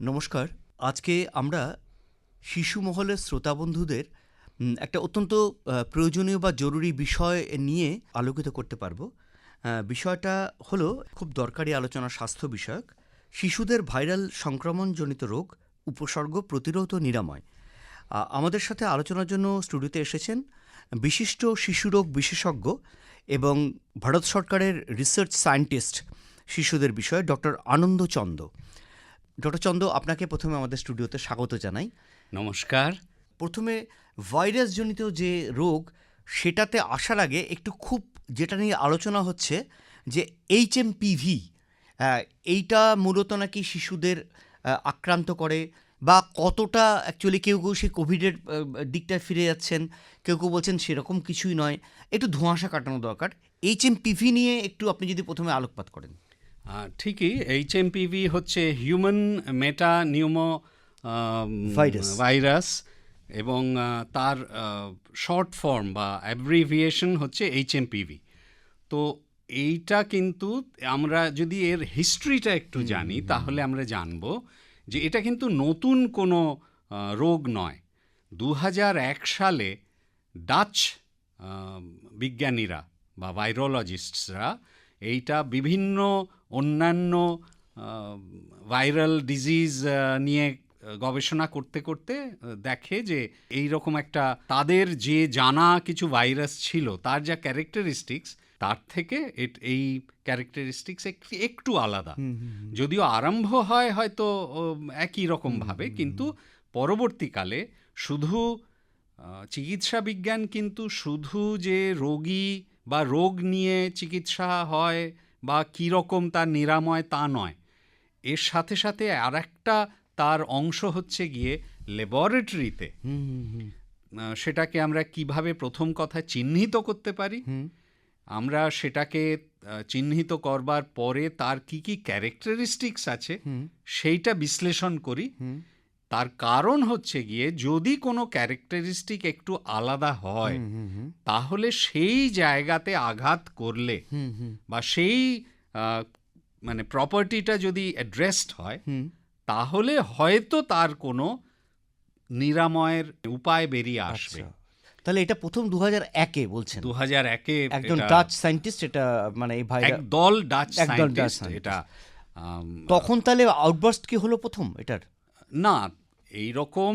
নমস্কার। আজকে আমরা শিশু মহলের শ্রোতা বন্ধুদের একটা অত্যন্ত প্রয়োজনীয় বা জরুরি বিষয় নিয়ে আলোকিত করতে পারব। বিষয়টা হলো খুব দরকারি আলোচনা স্বাস্থ্য বিষয়ক, শিশুদের ভাইরাল সংক্রমণজনিত রোগ, উপসর্গ, প্রতিরোধ ও নিরাময়। আমাদের সাথে আলোচনার জন্য স্টুডিওতে এসেছেন বিশিষ্ট শিশুরোগ বিশেষজ্ঞ এবং ভারত সরকারের রিসার্চ সায়েন্টিস্ট শিশুদের বিষয়ে ডক্টর আনন্দ চন্দ। ডক্টর চন্দ আপনাকে প্রথমে আমাদের স্টুডিওতে স্বাগত জানাই। নমস্কার। প্রথমে ভাইরাসজনিত যে রোগ সেটাতে আসার আগে একটু খুব যেটা নিয়ে আলোচনা হচ্ছে যে এইচ এম পিভি এইটা মূলত নাকি শিশুদের আক্রান্ত করে বা কতটা অ্যাকচুয়ালি কেউ কেউ সেই কোভিডের দিকটায় ফিরে যাচ্ছেন কেউ কেউ বলছেন সেরকম কিছুই নয়। একটু ধোঁয়াশা কাটানো দরকার। এইচ এম পিভি নিয়ে একটু আপনি যদি প্রথমে আলোকপাত করেন। ঠিকই এইচ এমপিভি হচ্ছে human metapneumovirus. Virus এবং তার শর্ট ফর্ম বা অ্যাব্রিভিয়েশন হচ্ছে এইচ এমপিভি তো এইটা কিন্তু আমরা যদি এর হিস্ট্রিটা একটু জানি তাহলে আমরা জানব যে এটা কিন্তু নতুন কোনো রোগ নয়। দু এক সালে ডাচ বিজ্ঞানীরা বা ভাইরোলজিস্টসরা এইটা বিভিন্ন অন্যান্য ভাইরাল ডিজিজ নিয়ে গবেষণা করতে করতে দেখে যে এই রকম একটা তাদের যে জানা কিছু ভাইরাস ছিল তার যা ক্যারেক্টারিস্টিক্স তার থেকে এই ক্যারেক্টারিস্টিক্স একটু আলাদা। যদিও আরম্ভ হয় হয়তো একই রকমভাবে কিন্তু পরবর্তীকালে শুধু চিকিৎসা বিজ্ঞান কিন্তু শুধু যে রোগী বা রোগ নিয়ে চিকিৎসা হয় বা কীরকম তার নিরাময় তা নয়। এর সাথে সাথে আর একটা তার অংশ হচ্ছে গিয়ে ল্যাবরেটরিতে। সেটাকে আমরা কীভাবে প্রথম কথা চিহ্নিত করতে পারি? আমরা সেটাকে চিহ্নিত করবার পরে তার কি কি ক্যারেক্টারিস্টিক্স আছে? সেইটা বিশ্লেষণ করি। তার কারণ হচ্ছে গিয়ে যদি কোনো ক্যারেক্টারিস্টিক একটু আলাদা হয় তাহলে সেই জায়গাতে আঘাত করলে বা সেই মানে প্রপার্টিটা যদি অ্যাড্রেসড হয় তাহলে হয়তো তার কোনো নিরাময়ের উপায় বেরিয়ে আসবে। আচ্ছা। তাহলে এটা প্রথম দু হাজার একে বলছেন। দু হাজার একে একজন ডাচ সায়েন্টিস্ট এটা মানে এই ভাইরাস একদল ডাচ একদল ডাচ এটা তখন তাহলে আউটবার্স্ট কি হলো প্রথম এটার? না এই রকম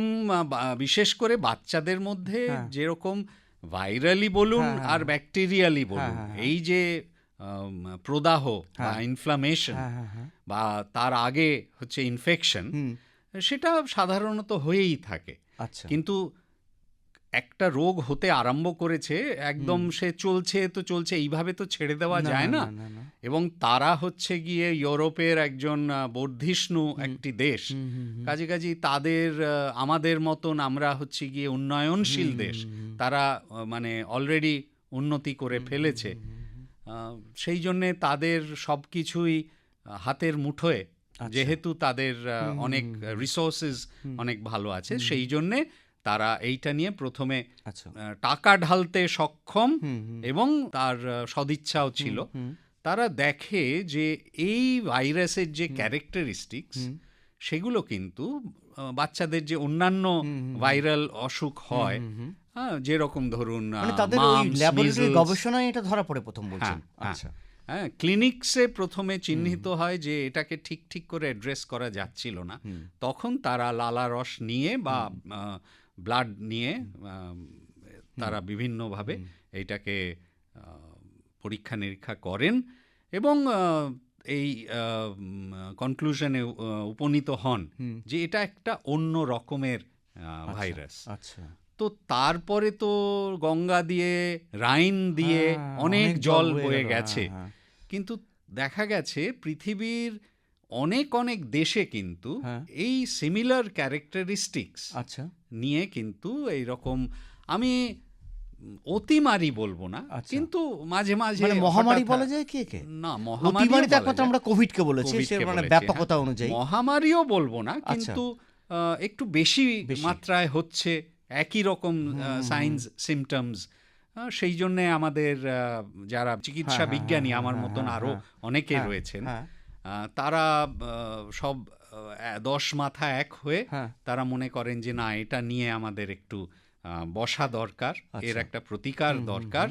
বিশেষ করে বাচ্চাদের মধ্যে হ্যাঁ। যেরকম ভাইরালি বলুন হ্যাঁ, হ্যাঁ, আর ব্যাকটেরিয়ালি বলুন। এই যে প্রদাহ বা ইনফ্লামেশন বা তার আগে হচ্ছে ইনফেকশন সেটা সাধারণত হয়েই থাকে। আচ্ছা। কিন্তু একটা রোগ হতে আরম্ভ করেছে একদম সে চলছে তো চলছে এইভাবে তো ছেড়ে দেওয়া যায় না এবং তারা হচ্ছে গিয়ে ইউরোপের একজন বর্ধিষ্ণু একটি দেশ। কাজে কাজে তাদের আমাদের মতন আমরা হচ্ছে গিয়ে উন্নয়নশীল দেশ। তারা মানে অলরেডি উন্নতি করে ফেলেছে। সেই জন্যে তাদের সব কিছুই হাতের মুঠোয়। আচ্ছা। যেহেতু তাদের অনেক রিসোর্সেস অনেক ভালো আছে সেই জন্যে তারা এইটা নিয়ে প্রথমে আচ্ছা। টাকা ঢালতে সক্ষম এবং তার সদিচ্ছাও ছিল। তারা দেখে যে এই ভাইরাসের যে ক্যারেক্টারিস্টিক্স সেগুলো কিন্তু বাচ্চাদের যে অন্যান্য ভাইরাল অসুখ হয় যেরকম ধরুন মানে গবেষণায় এটা ধরা পড়ে প্রথম বলছেন। হ্যাঁ, হ্যাঁ। আচ্ছা। হ্যাঁ ক্লিনিক্সে প্রথমে চিহ্নিত হয় যে এটাকে ঠিক ঠিক করে অ্যাড্রেস করা যাচ্ছিল না। তখন তারা লালা রস নিয়ে বা ব্লাড নিয়ে তারা বিভিন্নভাবে এইটাকে পরীক্ষা নিরীক্ষা করেন এবং এই কনক্লুশনে উপনীত হন যে এটা একটা অন্য রকমের ভাইরাস। আচ্ছা। তো তারপরে তো গঙ্গা দিয়ে রাইন দিয়ে হ্যাঁ, অনেক জল বয়ে গেছে। হ্যাঁ, হ্যাঁ। কিন্তু দেখা গেছে পৃথিবীর অনেক অনেক দেশে কিন্তু হ্যাঁ। এই সিমিলার ক্যারেক্টারিস্টিক্স আচ্ছা নিয়ে কিন্তু এই রকম আমি অতিমারি বলব না আচ্ছা। কিন্তু মাঝে মাঝে মানে মহামারী বলা যায় কে কে না মহামারী একমাত্র আমরা কোভিডকে বলেছি মানে ব্যাপকতা অনুযায়ী মহামারীও বলব না আচ্ছা। কিন্তু একটু বেশি। মাত্রায় হচ্ছে একই রকম সাইন্স সিমটমস সেই জন্যে আমাদের যারা চিকিৎসা হ্যাঁ, হ্যাঁ, বিজ্ঞানী হ্যাঁ, আমার হ্যাঁ, মতন হ্যাঁ, আরও হ্যাঁ। অনেকে হ্যাঁ, রয়েছেন হ্যাঁ। তারা সব দশ মাথা এক হয়ে হ্যাঁ। তারা মনে করেন যে না এটা নিয়ে আমাদের একটু বসা দরকার এর আচ্ছা। একটা প্রতিকার দরকার।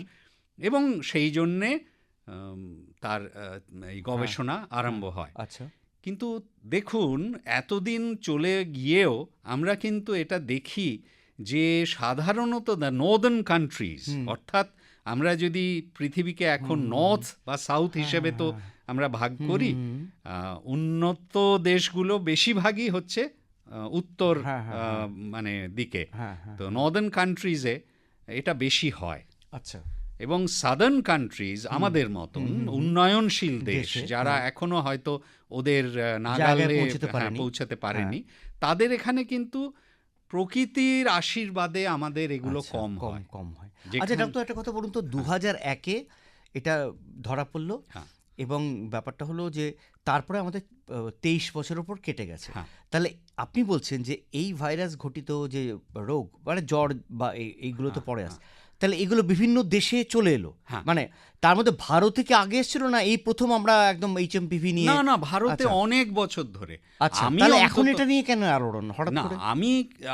এবং সেই জন্যে তার এই গবেষণা আরম্ভ হয়। আচ্ছা। কিন্তু দেখুন এতদিন চলে গিয়েও আমরা কিন্তু এটা দেখি যে সাধারণত দ্য নর্দার্ন কান্ট্রিজ অর্থাৎ আমরা যদি পৃথিবীকে এখন নর্থ বা সাউথ হিসেবে তো আমরা ভাগ করি উন্নত দেশগুলো বেশিরভাগই হচ্ছে উত্তর হ্যাঁ, হ্যাঁ, আহ, মানে দিকে। হ্যাঁ হ্যাঁ। তো নর্দার্ন কান্ট্রিজে এটা বেশি হয়। আচ্ছা। এবং সাদার্ন কান্ট্রিজ আমাদের মতন উন্নয়নশীল দেশ যারা এখনও হয়তো ওদের নাগালে পৌঁছতে হ্যাঁ, পারেনি। তাদের এখানে কিন্তু প্রকৃতির আশীর্বাদে আমাদের এগুলো আচ্ছা, কম কম হয়। কম হয়। আচ্ছা ডাক্তার একটা কথা বলুন তো দু হাজার একে এটা ধরা পড়ল। হ্যাঁ। এবং ব্যাপারটা হলো যে তারপরে আমাদের তেইশ বছরের উপর কেটে গেছে হ্যাঁ। তাহলে আপনি বলছেন যে এই ভাইরাস ঘটিত যে রোগ মানে জ্বর বা এই- এইগুলো তো পরে আসে তাহলে এগুলো বিভিন্ন দেশে চলে এলো হ্যাঁ। মানে তার মধ্যে ভারত থেকে আগে এসেছিল না এই প্রথম আমরা একদম এইচ এম পিভি নিয়ে? না না ভারতে আচ্ছা। অনেক বছর ধরে। আচ্ছা আমি এখন এটা নিয়ে কেন আলোড়ন হঠাৎ না করে? আমি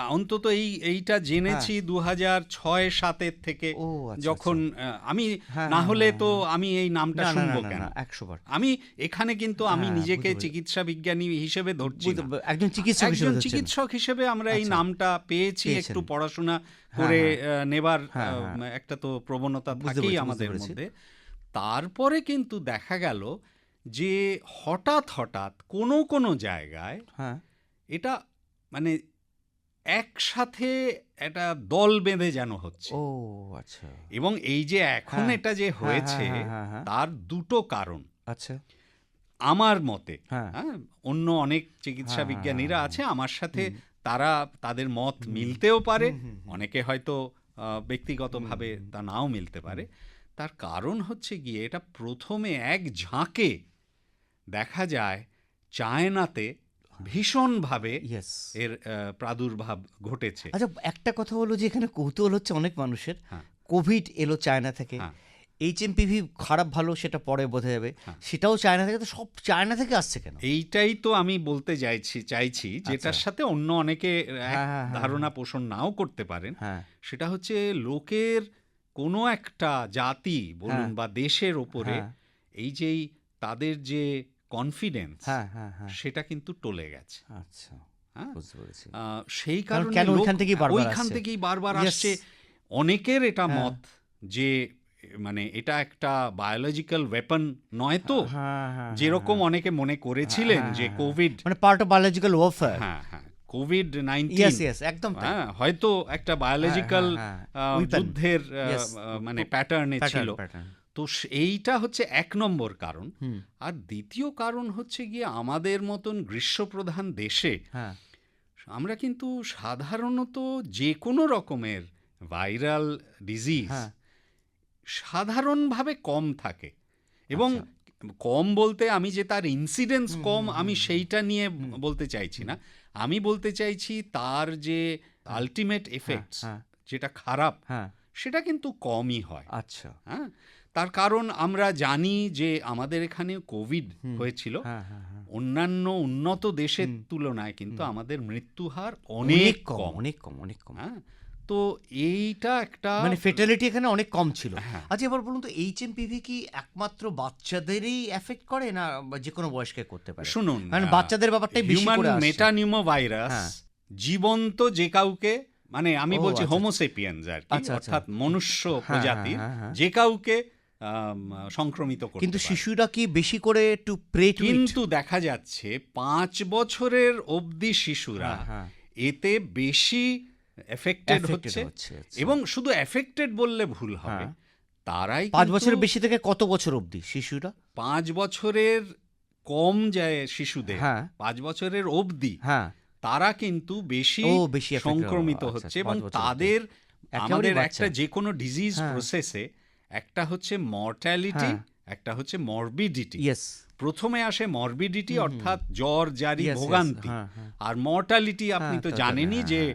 অন্তত এই এইটা জেনেছি দু হাজার ছয় সাতের থেকে আচ্ছা, যখন আমি হ্যাঁ, না হ্যাঁ, হলে হ্যাঁ, তো আমি এই নামটা শুনব কেন? না একশো বার আমি এখানে কিন্তু আমি হ্যাঁ, নিজেকে চিকিৎসা বিজ্ঞানী হিসেবে ধরছি একজন চিকিৎসক হিসেবে একজন চিকিৎসক হিসেবে আমরা এই আচ্ছা। নামটা পেয়েছি একটু পড়াশোনা করে নেবার হ্যাঁ, হ্যাঁ। একটা তো প্রবণতা থাকেই আমাদের। পেরেছি। মধ্যে। তারপরে কিন্তু দেখা গেল যে হঠাৎ হঠাৎ কোনো কোনো জায়গায় হ্যাঁ। এটা মানে একসাথে একটা দল বেঁধে যেন হচ্ছে। ও আচ্ছা। এবং এই যে এখন হ্যাঁ, এটা যে হ্যাঁ, হয়েছে হ্যাঁ, হ্যাঁ, হ্যাঁ। তার দুটো কারণ। আচ্ছা। আমার মতে হ্যাঁ। অন্য অনেক চিকিৎসা বিজ্ঞানীরা আছে আমার সাথে তারা তাদের মত মিলতেও পারে। অনেকে হয়তো ব্যক্তিগতভাবে তা নাও মিলতে পারে। তার কারণ হচ্ছে গিয়ে এটা প্রথমে এক ঝাঁকে দেখা যায় চায়নাতে ভীষণভাবে এর প্রাদুর্ভাব ঘটেছে। আচ্ছা একটা কথা হলো যে এখানে কৌতূহল হচ্ছে অনেক মানুষের। হ্যাঁ। কোভিড এলো চায়না থেকে। হ্যাঁ। এইচ এম পিভি খারাপ ভালো সেটা পরে বোঝা যাবে। হ্যাঁ। সেটাও চায়না থেকে। তো সব চায়না থেকে আসছে কেন? এইটাই তো আমি বলতে চাইছি চাইছি যেটার সাথে অন্য অনেকে আচ্ছা। ধারণা পোষণ নাও করতে পারেন। সেটা হচ্ছে লোকের কোনো একটা জাতি বলুন হ্যাঁ। বা দেশের ওপরে হ্যাঁ। এই যেই তাদের যে কনফিডেন্স হ্যাঁ সেটা কিন্তু টলে গেছে। আচ্ছা সেই কারণে ওইখান থেকেই বারবার ওইখান আসছে? থেকেই বারবার আসছে। অনেকের এটা। মত যে মানে এটা একটা বায়োলজিক্যাল ওয়েপন নয় তো? যেরকম অনেকে মনে করেছিলেন যে কোভিড মানে পার্ট অফ বায়োলজিক্যাল ওয়ারফেয়ার হ্যাঁ হ্যাঁ। কোভিড নাইনটিন একদম হ্যাঁ হয়তো একটা বায়োলজিক্যাল হ্যাঁ, হ্যাঁ. যুদ্ধের মানে প্যাটার্নে ছিল। তো এইটা হচ্ছে এক নম্বর কারণ। আর দ্বিতীয় কারণ হচ্ছে গিয়ে আমাদের মতন গ্রীষ্মপ্রধান দেশে আমরা কিন্তু সাধারণত যে কোনো রকমের ভাইরাল ডিজিজ। সাধারণভাবে কম থাকে। এবং আচ্ছা। কম বলতে আমি যে তার ইনসিডেন্স কম আমি সেইটা নিয়ে বলতে চাইছি না। আমি বলতে চাইছি তার যে আলটিমেট এফেক্টস হ্যাঁ। যেটা খারাপ হ্যাঁ। সেটা কিন্তু কমই হয়। আচ্ছা। হ্যাঁ? তার কারণ আমরা জানি যে আমাদের এখানে কোভিড হয়েছিল। হ্যাঁ হ্যাঁ হ্যাঁ। অন্যান্য উন্নত দেশের তুলনায় কিন্তু আমাদের মৃত্যু হার অনেক কম। অনেক কম অনেক কম। হ্যাঁ? তো এইটা একটা মানে ফেটালিটি এখানে অনেক কম ছিল হ্যাঁ। আচ্ছা এবার বলুন তো এইচ কি একমাত্র বাচ্চাদেরই এফেক্ট করে না যে কোনো বয়সকে করতে পারে শুনুন মানে বাচ্চাদের ব্যাপারটাই বেশি করে। মেটানিউমো ভাইরাস হ্যাঁ। জীবন্ত যে কাউকে মানে আমি বলছি আচ্ছা। হোমোসেপিয়ান্স আর কি আচ্ছা, আচ্ছা। অর্থাৎ মনুষ্য প্রজাতির হ্যাঁ, হ্যাঁ। যে কাউকে সংক্রমিত করতে কিন্তু শিশুরা কি বেশি করে একটু প্রে কিন্তু দেখা যাচ্ছে পাঁচ বছরের অবধি শিশুরা। এতে বেশি এফেক্টেড হচ্ছে আচ্ছা। এবং শুধু এফেক্টেড বললে ভুল হবে হ্যাঁ। তারাই পাঁচ বছরের বেশি থেকে কত বছর অবধি শিশুরা পাঁচ বছরের কম যায় শিশুদের হ্যাঁ। পাঁচ বছরের অবধি হ্যাঁ তারা কিন্তু বেশি বেশি সংক্রমিত হচ্ছে আচ্ছা, এবং। তাদের আমাদের একটা যে কোনো ডিজিজ। প্রসেসে একটা হচ্ছে মর্টালিটি হ্যাঁ। একটা হচ্ছে মরবিডিটি প্রথমে আসে মরবিডিটি অর্থাৎ জ্বর জারি ভোগান্তি। আর মর্টালিটি আপনি তো জানেনই যে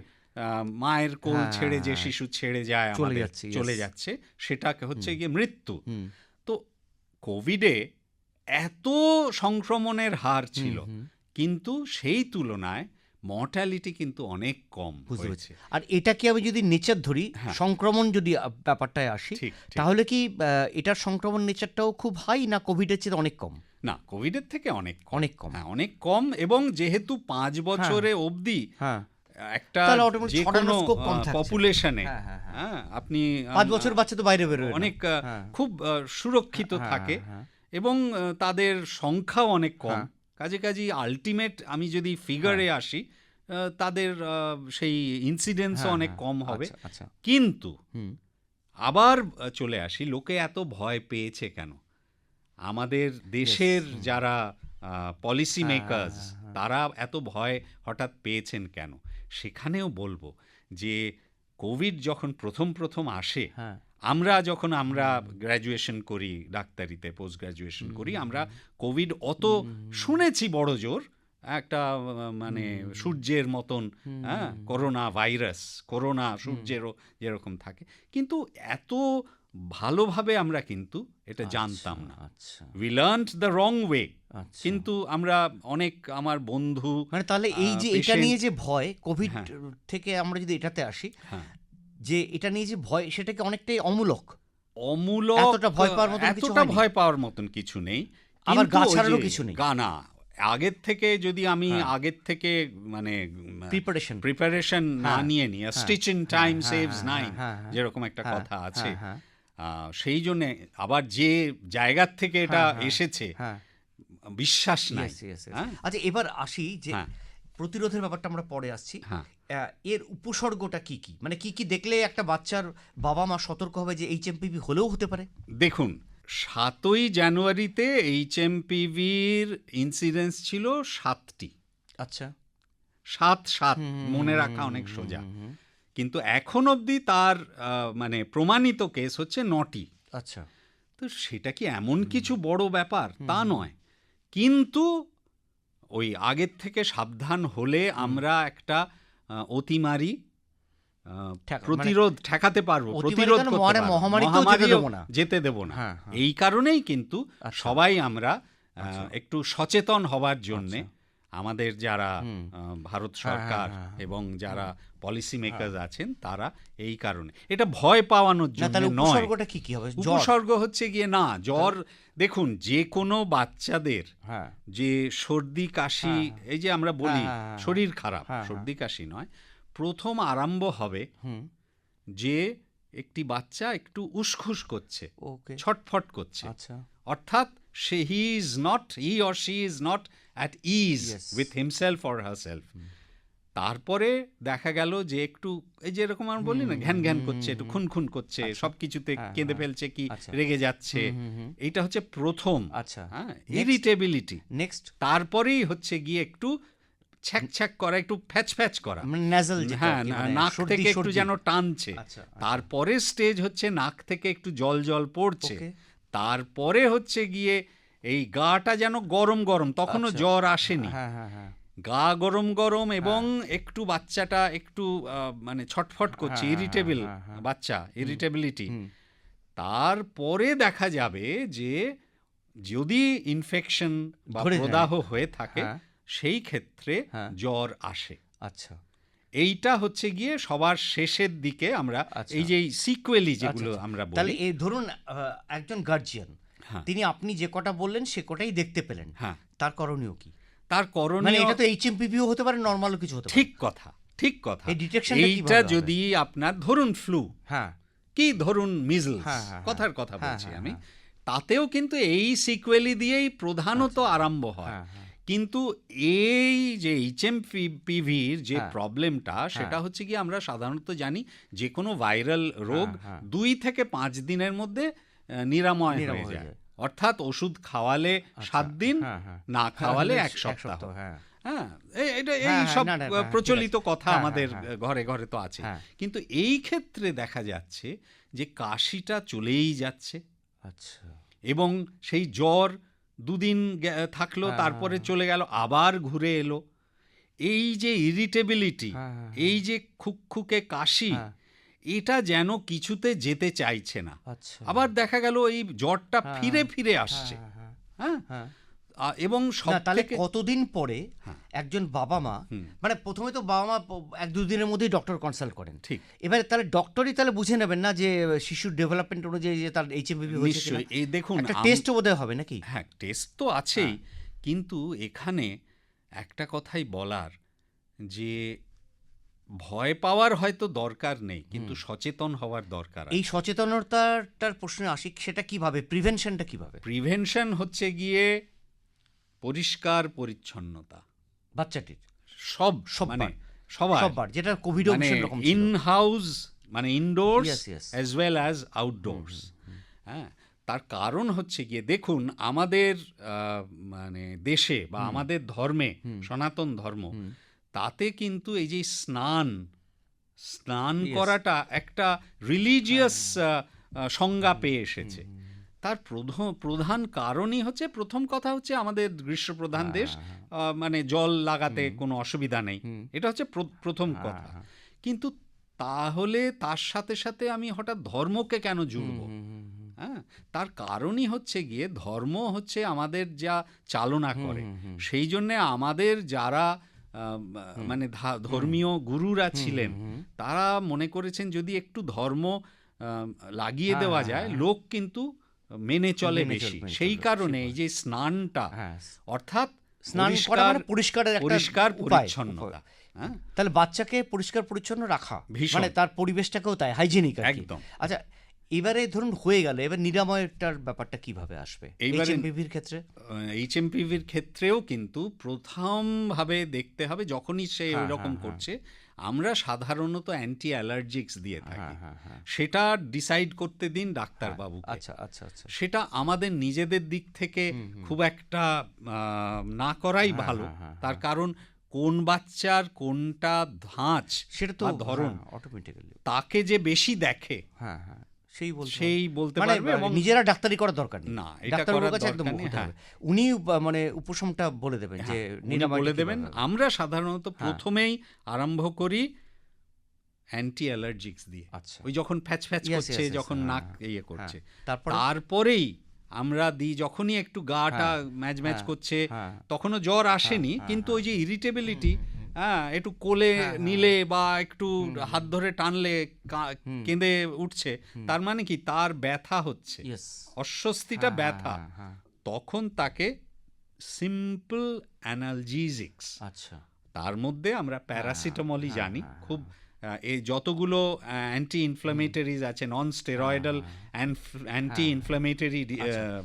মায়ের কোল হ্যাঁ, ছেড়ে যে হ্যাঁ। শিশু ছেড়ে যায় চলে আমাদের যাচ্ছে, yes. চলে যাচ্ছে সেটাকে হচ্ছে গিয়ে মৃত্যু। তো কোভিডে এত সংক্রমণের হার ছিল কিন্তু সেই তুলনায় মর্টালিটি কিন্তু অনেক কম বুঝতে পারছি। হয়েছে আর এটাকে আমি যদি নেচার ধরি হ্যাঁ। সংক্রমণ যদি ব্যাপারটায় আসি। তাহলে কি এটার সংক্রমণ নেচারটাও খুব হাই না কোভিডের চেয়ে অনেক কম? না কোভিডের থেকে অনেক অনেক কম। হ্যাঁ অনেক কম এবং যেহেতু পাঁচ বছরে অবধি হ্যাঁ। একটা। পপুলেশনে হ্যাঁ, হ্যাঁ, হ্যাঁ। আপনি পাঁচ বছর বাচ্চা তো বাইরে বেরোয় অনেক। খুব সুরক্ষিত থাকে এবং তাদের সংখ্যাও অনেক কম। কাজে কাজে আলটিমেট আমি যদি ফিগারে আসি তাদের সেই ইনসিডেন্সও হ্যাঁ, অনেক কম হবে। আচ্ছা, আচ্ছা। কিন্তু আবার চলে আসি লোকে এত ভয় পেয়েছে কেন? আমাদের দেশের যারা পলিসি মেকার্স তারা এত ভয় হঠাৎ পেয়েছেন কেন? সেখানেও বলব যে কোভিড যখন প্রথম প্রথম আসে হ্যাঁ। আমরা যখন আমরা গ্র্যাজুয়েশন করি ডাক্তারিতে পোস্ট গ্র্যাজুয়েশন করি আমরা কোভিড অত শুনেছি বড় জোর একটা মানে সূর্যের মতন হ্যাঁ করোনা ভাইরাস করোনা সূর্যেরও যেরকম থাকে। কিন্তু এত ভালোভাবে আমরা কিন্তু এটা জানতাম না। আচ্ছা। We learn the wrong way আচ্ছা। কিন্তু আমরা অনেক আমার বন্ধু মানে তাহলে এই যে এটা নিয়ে যে ভয় কোভিড হ্যাঁ। থেকে আমরা যদি এটাতে আসি হ্যাঁ। যে এটা নিয়ে যে ভয় সেটাকে অনেকটাই অমূলক। অমূলক এতটা ভয় পাওয়ার মতন এতটা ভয় পাওয়ার মতন কিছু নেই। আবার গা ছাড়ারও কিছু নেই। গা না আগের থেকে যদি আমি হ্যাঁ। আগের থেকে মানে প্রিপারেশন প্রিপারেশন না নিয়ে নিয়ে stitch in time saves nine হ্যাঁ, যেরকম একটা কথা আছে। সেই জন্যে আবার যে জায়গার থেকে এটা হ্যাঁ, হ্যাঁ, এসেছে হ্যাঁ। বিশ্বাস নাই? আচ্ছা এবার আসি যে। প্রতিরোধের ব্যাপারটা আমরা পরে আসছি। এর উপসর্গটা কি কি? মানে কি কি দেখলে একটা বাচ্চার বাবা মা সতর্ক হবে যে এইচ এমপিভি হলেও হতে পারে? দেখুন সাতই জানুয়ারিতে এইচ এমপিভির ইনসিডেন্স ছিল সাতটি। আচ্ছা। সাত সাত মনে রাখা অনেক সোজা। কিন্তু এখন অবধি তার মানে প্রমাণিত কেস হচ্ছে নটি। আচ্ছা। তো সেটা কি এমন কিছু বড় ব্যাপার? তা নয়। কিন্তু ওই আগের থেকে সাবধান হলে আমরা একটা অতিমারি আহ, প্রতিরোধ ঠেকাতে পারব প্রতিরোধ মহামারী- যেতে মহামারীও দেবো না। যেতে দেব না। হ্যাঁ, হ্যাঁ। এই কারণেই কিন্তু আচ্ছা। সবাই আমরা আহ, একটু সচেতন হবার জন্যে আমাদের যারা ভারত হ্যাঁ, সরকার হ্যাঁ, হ্যাঁ। এবং যারা পলিসি মেকার্স আছেন তারা এই কারণে। এটা ভয় পাওয়ানোর জন্য নয়। কি কি হবে? জ্বর? উপসর্গ হচ্ছে গিয়ে না জ্বর দেখুন যে কোনো বাচ্চাদের হ্যাঁ। যে সর্দি কাশি এই যে আমরা বলি হ্যাঁ, হ্যাঁ, শরীর খারাপ হ্যাঁ, সর্দি কাশি নয়। প্রথম আরম্ভ হবে যে একটি বাচ্চা একটু উসখুস করছে ছটফট করছে। আচ্ছা। অর্থাৎ সে he is not he or she is not at is Yes. With himself or herself তারপরে দেখা গেল যে একটু এই যে এরকম আমরা বলি না ঘ্যান ঘ্যান করছে একটু খুন খুন করছে সব কিছুতে হ্যাঁ, কেঁদে হ্যাঁ। ফেলছে কি আচ্ছা। রেগে যাচ্ছে। এইটা হচ্ছে প্রথম আচ্ছা হ্যাঁ ইরিটেবিলিটি নেক্সট তারপরেই হচ্ছে গিয়ে একটু ছ্যাক ছ্যাক করা একটু ফ্যাচ ফ্যাচ করা মানে ন্যাজাল হ্যাঁ না- নাক থেকে একটু যেন টানছে আচ্ছা, আচ্ছা। তারপরে স্টেজ হচ্ছে নাক থেকে একটু জল জল পড়ছে Okay. তারপরে হচ্ছে গিয়ে এই গাটা যেন গরম গরম তখনও আচ্ছা। জ্বর আসেনি হ্যাঁ হ্যাঁ হ্যাঁ গা গরম গরম এবং একটু বাচ্চাটা একটু মানে ছটফট করছে ইরিটেবল। বাচ্চা ইরিটেবিলিটি তারপরে দেখা যাবে যে যদি ইনফেকশন বা প্রদাহ হয়ে থাকে। সেই ক্ষেত্রে। জ্বর আসে আচ্ছা এইটা হচ্ছে গিয়ে সবার শেষের দিকে আমরা আচ্ছা। এই যে সিকুয়েলি যেগুলো আচ্ছা, আমরা তাহলে এই ধরুন একজন গার্জিয়ান হ্যাঁ। তিনি আপনি যে কটা বললেন সে কটাই দেখতে পেলেন। হ্যাঁ। তার করণীয় কি? তার মানে করণীয় এটা তো এইচএমপিভিও হতে পারে নর্মালও কিছু হতে পারে। ঠিক কথা ঠিক কথা। এই detectionটা এইটা যদি আপনার ধরুন ফ্লু হ্যাঁ। কি ধরুন মিজলস হ্যাঁ, কথার কথা বলছি আমি। তাতেও কিন্তু এই সিকুয়েলি দিয়েই প্রধানত আরম্ভ হ্যাঁ। কিন্তু এই যে এইচ এইচএম পিভির যে হ্যাঁ। প্রবলেমটা সেটা হচ্ছে কি আমরা সাধারণত জানি যে কোনো ভাইরাল রোগ হ্যাঁ। দুই থেকে পাঁচ দিনের মধ্যে নিরাময় হয়ে হয়ে যায়। অর্থাৎ ওষুধ খাওয়ালে সাত দিন হ্যাঁ, হ্যাঁ। না খাওয়ালে হ্যাঁ, এক সপ্তাহ হ্যাঁ হ্যাঁ এটা এই হ্যাঁ, সব প্রচলিত কথা হ্যাঁ, আমাদের হ্যাঁ, ঘরে ঘরে তো আছে হ্যাঁ। কিন্তু এই ক্ষেত্রে দেখা যাচ্ছে যে কাশিটা চলেই যাচ্ছে আচ্ছা এবং সেই জ্বর দুদিন থাকল হ্যাঁ, তারপরে চলে গেল আবার ঘুরে এলো। এই যে ইরিটেবিলিটি হ্যাঁ, হ্যাঁ, এই যে খুকখুকে কাশি হ্যাঁ। এটা যেন কিছুতে যেতে চাইছে না। আচ্ছা। আবার দেখা গেল এই জ্বরটা হ্যাঁ, ফিরে ফিরে আসছে। হ্যাঁ, হ্যাঁ, হ্যাঁ? হ্যাঁ। এবং সব তাহলে কতদিন পরে হ্যাঁ। একজন বাবা মা মানে প্রথমে তো বাবা মা এক দুদিনের মধ্যেই ডক্টর কনসাল্ট করেন। ঠিক। এবারে তাহলে ডক্টরই তাহলে বুঝে নেবেন না যে শিশুর ডেভেলপমেন্ট অনুযায়ী যে তার এইচএমভিভি হয়েছে এই দেখুন একটা টেস্টও বোধহয় হবে নাকি? হ্যাঁ টেস্ট তো আছেই। কিন্তু এখানে একটা কথাই বলার যে ভয় পাওয়ার হয়তো দরকার নেই কিন্তু সচেতন হওয়ার দরকার এই সচেতনতার প্রশ্নে আসি সেটা কীভাবে? প্রিভেনশনটা কীভাবে? প্রিভেনশন হচ্ছে গিয়ে পরিষ্কার পরিচ্ছন্নতা। বাচ্চাটির। সব সববার। মানে সবার। সববার যেটা কোভিড রকম ইন হাউস মানে indoors. As well as outdoors হ্যাঁ তার কারণ হচ্ছে গিয়ে দেখুন আমাদের মানে দেশে বা আমাদের ধর্মে সনাতন ধর্ম তাতে কিন্তু এই যে স্নান স্নান করাটা একটা রিলিজিয়াস সংজ্ঞা পেয়ে এসেছে। তার প্রধান প্রধান কারণই হচ্ছে প্রথম কথা হচ্ছে আমাদের গ্রীষ্মপ্রধান দেশ মানে জল লাগাতে কোনো অসুবিধা নেই। এটা হচ্ছে প্র- প্রথম কথা। কিন্তু তাহলে তার সাথে সাথে আমি হঠাৎ ধর্মকে কেন জুড়বো? হ্যাঁ তার কারণই হচ্ছে গিয়ে ধর্ম হচ্ছে আমাদের যা চালনা করে। সেই জন্যে আমাদের যারা মানে ধর্মীয় গুরুরা ছিলেন তারা মনে করেছেন যদি একটু ধর্ম লাগিয়ে দেওয়া যায় লোক কিন্তু মেনে চলে বেশি। সেই কারণে এই যে স্নানটা হ্যাঁ অর্থাৎ স্নান করা মানে পরিষ্কার- পরিষ্কারের পরিষ্কার পরিচ্ছন্নতা হ্যাঁ? তাহলে বাচ্চাকে পরিষ্কার পরিচ্ছন্ন রাখা মানে তার পরিবেশটাকেও তাই হাইজেনিক একদম। আচ্ছা এবারে ধরুন হয়ে গেল এবার নিরাময়টার ব্যাপারটা কীভাবে আসবে? এইবারে- এইচএমভিভির ক্ষেত্রে? এইচএমপিভির ক্ষেত্রেও কিন্তু প্রথমভাবে দেখতে হবে যখনই সে এরকম হ্যাঁ, করছে আমরা সাধারণত অ্যান্টি অ্যালার্জিক্স দিয়ে থাকি। হ্যাঁ, হ্যাঁ। সেটা ডিসাইড করতে দিন ডাক্তারবাবুকে। আচ্ছা আচ্ছা আচ্ছা। সেটা আমাদের নিজেদের দিক থেকে খুব একটা না করাই হ্যাঁ, ভালো। তার কারণ কোন বাচ্চার কোনটা ধাঁচ সেটা তো ধরন অটোমেটিক্যালি তাকে যে বেশি দেখে হ্যাঁ হ্যাঁ। সেই বলতে সেই বলতে মানে পারবে এবং নিজেরা ডাক্তারি করার দরকার নেই। না, কাছে একদম হ্যাঁ। উনি মানে উপশমটা বলে দেবেন যে নিরাময় বলে দেবেন আমরা সাধারণত হ্যাঁ। প্রথমেই আরম্ভ করি অ্যান্টি অ্যালার্জিক্স দিয়ে। আচ্ছা। ওই যখন ফ্যাচ ফ্যাচ করছে যখন হ্যাঁ, নাক হ্যাঁ, ইয়ে করছে। তারপরে? তারপরেই আমরা দিই যখনই একটু গাটা ম্যাচ ম্যাচ হ্যাঁ, করছে হ্যাঁ। তখনও জ্বর আসেনি কিন্তু ওই যে ইরিটেবিলিটি হ্যাঁ একটু কোলে নিলে বা একটু হাত ধরে টানলে কেঁদে উঠছে তার মানে কি? তার ব্যথা হচ্ছে। অস্বস্তিটা ব্যথা। হ্যাঁ তখন তাকে সিম্পল অ্যানালজিজিক্স আচ্ছা। তার মধ্যে আমরা প্যারাসিটামলই হ্যাঁ, জানি। খুব এই যতগুলো অ্যান্টি ইনফ্লামেটরিজ আছে non steroidal anti inflammatory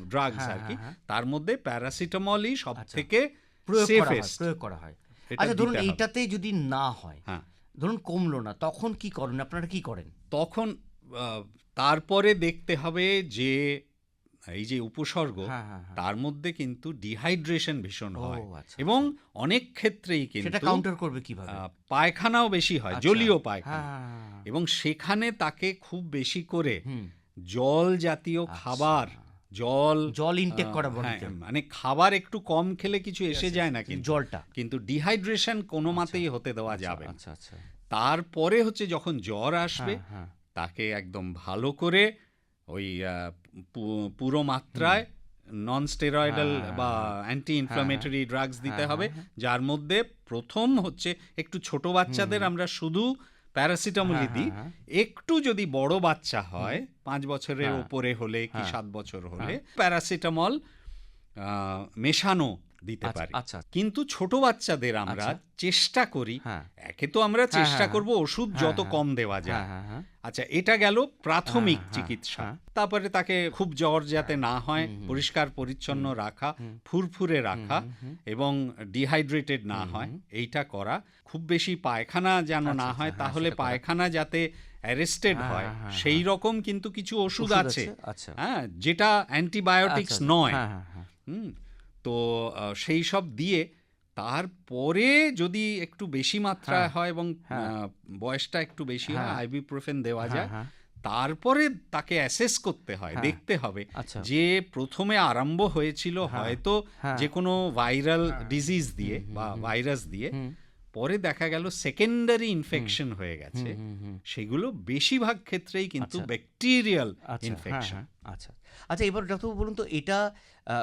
drugs আর কি তার মধ্যে প্যারাসিটামলই সব থেকে প্রয়োগ করা হয়। আচ্ছা ধরুন এইটাতে যদি না হয় হ্যাঁ। ধরুন কমলো না তখন কি করেন? আপনারা কি করেন? তখন তারপরে দেখতে হবে যে এই যে উপসর্গ হ্যাঁ, হ্যাঁ। তার মধ্যে কিন্তু ডিহাইড্রেশন ভীষণ হয়। আচ্ছা, এবং অনেক ক্ষেত্রেই কিন্তু কাউন্টার করবে কীভাবে? পায়খানাও বেশি হয় আচ্ছা। জলীয় পায়খানা। এবং সেখানে তাকে খুব বেশি করে জল জাতীয় খাবার জল জল ইনটেক করা বডিতে হ্যাঁ, মানে খাবার একটু কম খেলে কিছু এসে যায় না কিন্তু। জলটা। কিন্তু ডিহাইড্রেশন কোনো মতেই হতে দেওয়া যাবে না। আচ্ছা আচ্ছা। তারপরে হচ্ছে যখন জ্বর আসবে হ্যাঁ তাকে একদম ভালো করে ওই পুরো মাত্রায় নন স্টেরয়েডাল হ্যাঁ, বা অ্যান্টি ইনফ্লামেটরি ড্রাগস দিতে হবে যার মধ্যে প্রথম হচ্ছে একটু ছোট বাচ্চাদের আমরা শুধু প্যারাসিটামলই দিই হ্যাঁ, একটু যদি বড় বাচ্চা হয় পাঁচ বছরের উপরে ওপরে হলে কি সাত বছর হলে প্যারাসিটামল মেশানো দিতে আচ্ছা, পারি। আচ্ছা। কিন্তু ছোট বাচ্চাদের আমরা চেষ্টা করি। হ্যাঁ। একে তো আমরা চেষ্টা হ্যাঁ, করব ওষুধ যত কম দেওয়া যায়। হ্যাঁ হ্যাঁ হ্যাঁ। আচ্ছা এটা গেল প্রাথমিক হ্যাঁ, চিকিৎসা। হ্যাঁ। তারপরে তাকে খুব জ্বর যাতে না হয় পরিষ্কার পরিচ্ছন্ন রাখা ফুরফুরে রাখা এবং ডিহাইড্রেটেড না হয় এইটা করা। খুব বেশি পায়খানা যেন না হয় তাহলে পায়খানা যাতে অ্যারেস্টেড হয় হ্যাঁ, হ্যাঁ, সেই রকম কিন্তু কিছু ওষুধ আছে। আচ্ছা। হ্যাঁ যেটা অ্যান্টিবায়োটিক্স আচ্ছা, নয় হ্যাঁ হ্যাঁ হ্যাঁ। হুম। তো সেই সব দিয়ে তারপরে যদি একটু বেশি মাত্রায় হয়। এবং বয়সটা একটু বেশি হয় আইবিপ্রোফেন দেওয়া যায় হ্যাঁ। তারপরে তাকে অ্যাসেস করতে হয় দেখতে হবে আচ্ছা। যে প্রথমে আরম্ভ হয়েছিল হয়তো হ্যাঁ। যে কোনো ভাইরাল ডিজিজ দিয়ে বা ভাইরাস দিয়ে পরে দেখা গেল সেকেন্ডারি ইনফেকশন হয়ে গেছে। সেগুলো বেশিরভাগ ক্ষেত্রেই কিন্তু আচ্ছা। ব্যাকটেরিয়াল আচ্ছা। হ্যাঁ ইনফেকশন হ্যাঁ। আচ্ছা। আচ্ছা এবার ডাক্তারবাবু বলুন তো এটা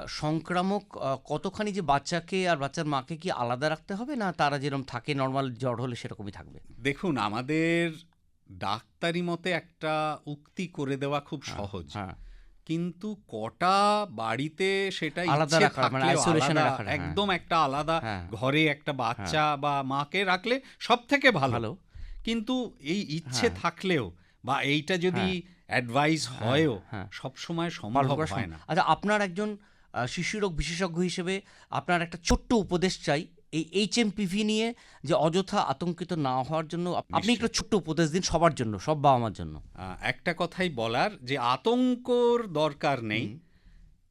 সংক্রামক কতখানি যে বাচ্চাকে আর বাচ্চার মাকে কি আলাদা রাখতে হবে না তারা যেরকম থাকে নর্মাল জ্বর হলে সেরকমই থাকবে? দেখুন আমাদের ডাক্তারি মতে একটা উক্তি করে দেওয়া খুব সহজ। হ্যাঁ। কিন্তু কটা বাড়িতে সেটা আলাদা রাখা, মানে হ্যাঁ। একদম একটা আলাদা হ্যাঁ। ঘরে একটা বাচ্চা বা মাকে রাখলে সব থেকে ভালো। কিন্তু এই ইচ্ছে হ্যাঁ। থাকলেও বা এইটা যদি অ্যাডভাইস হয়ও হ্যাঁ। সব সময় পালন সম্ভব হয় না। আচ্ছা আপনার একজন শিশুরোগ বিশেষজ্ঞ হিসেবে আপনার একটা ছোট্ট উপদেশ চাই। এই এইচ এম পিভি নিয়ে যে অযথা আতঙ্কিত না হওয়ার জন্য আপনি একটু ছোট্ট উপদেশ দিন সবার জন্য সব বাবা মার জন্য একটা কথাই বলার যে আতঙ্কর দরকার নেই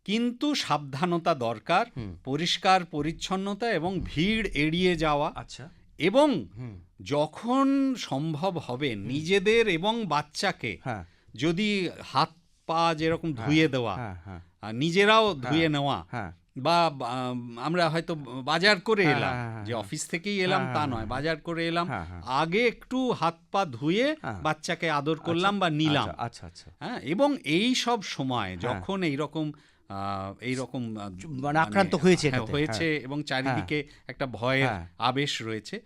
কিন্তু সাবধানতা দরকার পরিষ্কার পরিচ্ছন্নতা এবং ভিড় এড়িয়ে যাওয়া আচ্ছা। এবং যখন সম্ভব হবে নিজেদের এবং বাচ্চাকে হ্যাঁ। যদি হাত পা যেরকম ধুয়ে দেওয়া হ্যাঁ হ্যাঁ। নিজেরাও ধুয়ে নেওয়া। হ্যাঁ। বা আমরা হয়তো বাজার করে হ্যাঁ, এলাম হ্যাঁ, হ্যাঁ, যে অফিস থেকেই এলাম হ্যাঁ, তা হ্যাঁ, নয় বাজার করে এলাম হ্যাঁ, হ্যাঁ। আগে একটু হাত পা ধুয়ে হ্যাঁ। বাচ্চাকে আদর করলাম বা নিলাম। আচ্ছা, আচ্ছা আচ্ছা। হ্যাঁ এবং এই সব সময় যখন এই রকম এই রকম মানে আক্রান্ত হয়েছে হয়েছে এবং চারিদিকে একটা ভয়ের হ্যাঁ। আবেশ রয়েছে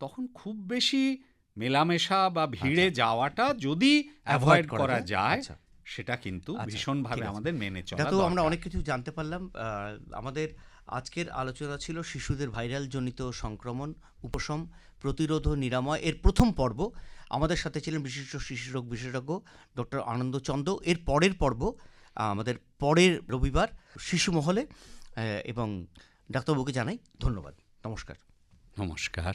তখন খুব বেশি মেলামেশা বা ভিড়ে যাওয়াটা যদি অ্যাভয়েড করা যায়, আচ্ছা। সেটা কিন্তু আচ্ছা, ভীষণভাবে আমাদের মেনে চলা তো আমরা অনেক কিছু জানতে পারলাম। আমাদের আজকের আলোচনা ছিল শিশুদের ভাইরাল জনিত সংক্রমণ উপশম প্রতিরোধ ও নিরাময়। এর প্রথম পর্ব আমাদের সাথে ছিলেন বিশিষ্ট শিশুরোগ বিশেষজ্ঞ ডক্টর আনন্দ চন্দ। এর পরের পর্ব আমাদের পরের রবিবার শিশু মহলে। এবং ডাক্তারবাবুকে জানাই ধন্যবাদ। নমস্কার। নমস্কার।